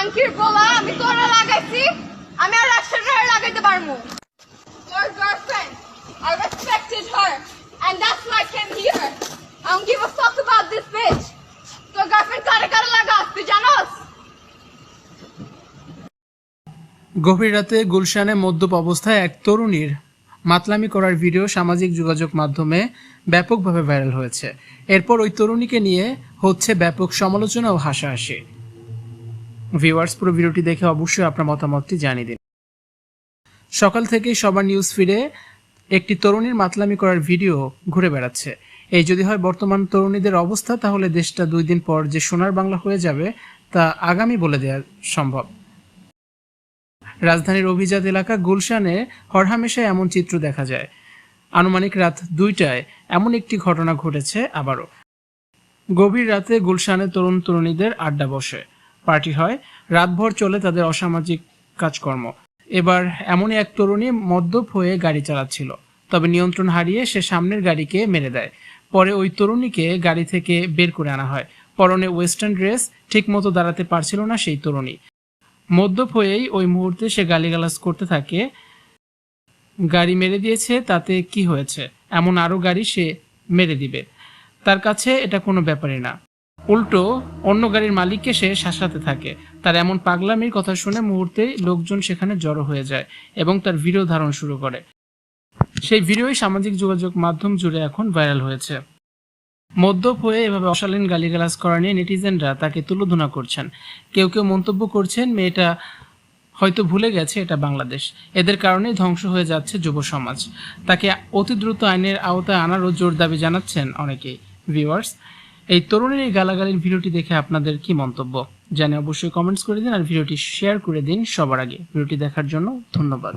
আঙ্কির বলা আমি তোরা লাগাইছি, আমি আর রাস্তাটা লাগাইতে পারব। Your গার্লফ্রেন্ড কারে কারে লাগাস গভীর রাতে গুলশানে মদ্যপ অবস্থায় এক তরুণীর মাতলামি করার ভিডিও সামাজিক যোগাযোগ মাধ্যমে ব্যাপকভাবে ভাইরাল হয়েছে। এরপর ওই তরুণীকে নিয়ে হচ্ছে ব্যাপক সমালোচনা ও হাসাহাসি। ভিউয়ার্স পুরো ভিডিওটি দেখে অবশ্যই আপনার মতামতটি জানিয়ে দিন। সকাল থেকেই সবার নিউজ ফিডে একটি তরুণীর মাতলামি করার ভিডিও ঘুরে বেড়াচ্ছে। এই যদি হয় বর্তমান তরুণীদের অবস্থা, তাহলে দেশটা দুই দিন পর যে সোনার বাংলা হয়ে যাবে, তা আগামী বলে দেওয়া সম্ভব। রাজধানীর অভিজাত এলাকা গুলশানে হরহামেশায় এমন চিত্র দেখা যায়। আনুমানিক রাত দুইটায় এমন একটি ঘটনা ঘটেছে আবারও। গভীর রাতে গুলশানে তরুণ তরুণীদের আড্ডা বসে। পার্টি হয়। রাতভর চলে তাদের অসামাজিক কাজকর্ম। এবার এমনই এক তরুণী মদ্যপ হয়ে গাড়ি চালাচ্ছিল। তবে নিয়ন্ত্রণ হারিয়ে সে সামনের গাড়িকে মেরে দেয়। পরে ওই তরুণীকে গাড়ি থেকে বের করে আনা হয়। পরনে ওয়েস্টার্ন ড্রেস ঠিকমতো দাঁড়াতে পারছিল না সেই তরুণী। মদ্যপ হয়েই ওই মুহূর্তে সে গালিগালাজ করতে থাকে, গাড়ি মেরে দিয়েছে, তাতে কি হয়েছে? এমন আরও গাড়ি সে মেরে দিবে। তার কাছে এটা কোনো ব্যাপারই না। উল্টো অন্য গাড়ির মালিককে সে শাসাতে থাকে। তার এমন পাগলামির কথা শুনে মুহূর্তেই লোকজন সেখানে জড়ো হয়ে যায় এবং তার ভিডিও ধারণ শুরু করে। সেই ভিডিওই সামাজিক যোগাযোগ মাধ্যম জুড়ে এখন ভাইরাল হয়েছে। মদ্যপ হয়ে এভাবে অশালীন গালিগালাজ করা নিয়ে নেটিজেনরা তাকে তুলোধনা করছেন। কেউ কেউ মন্তব্য করছেন, মেয়েটা হয়তো ভুলে গেছে, এটা বাংলাদেশ। এদের কারণেই ধ্বংস হয়ে যাচ্ছে যুব সমাজ। তাকে অতি দ্রুত আইনের আওতায় আনারও জোর দাবি জানাচ্ছেন অনেকেই। ভিউয়ার্স এই তরুণীর এই গালাগালির ভিডিওটি দেখে আপনাদের কি মন্তব্য? জানে অবশ্যই কমেন্টস করে দিন আর ভিডিওটি শেয়ার করে দিন সবার আগে। ভিডিওটি দেখার জন্য ধন্যবাদ।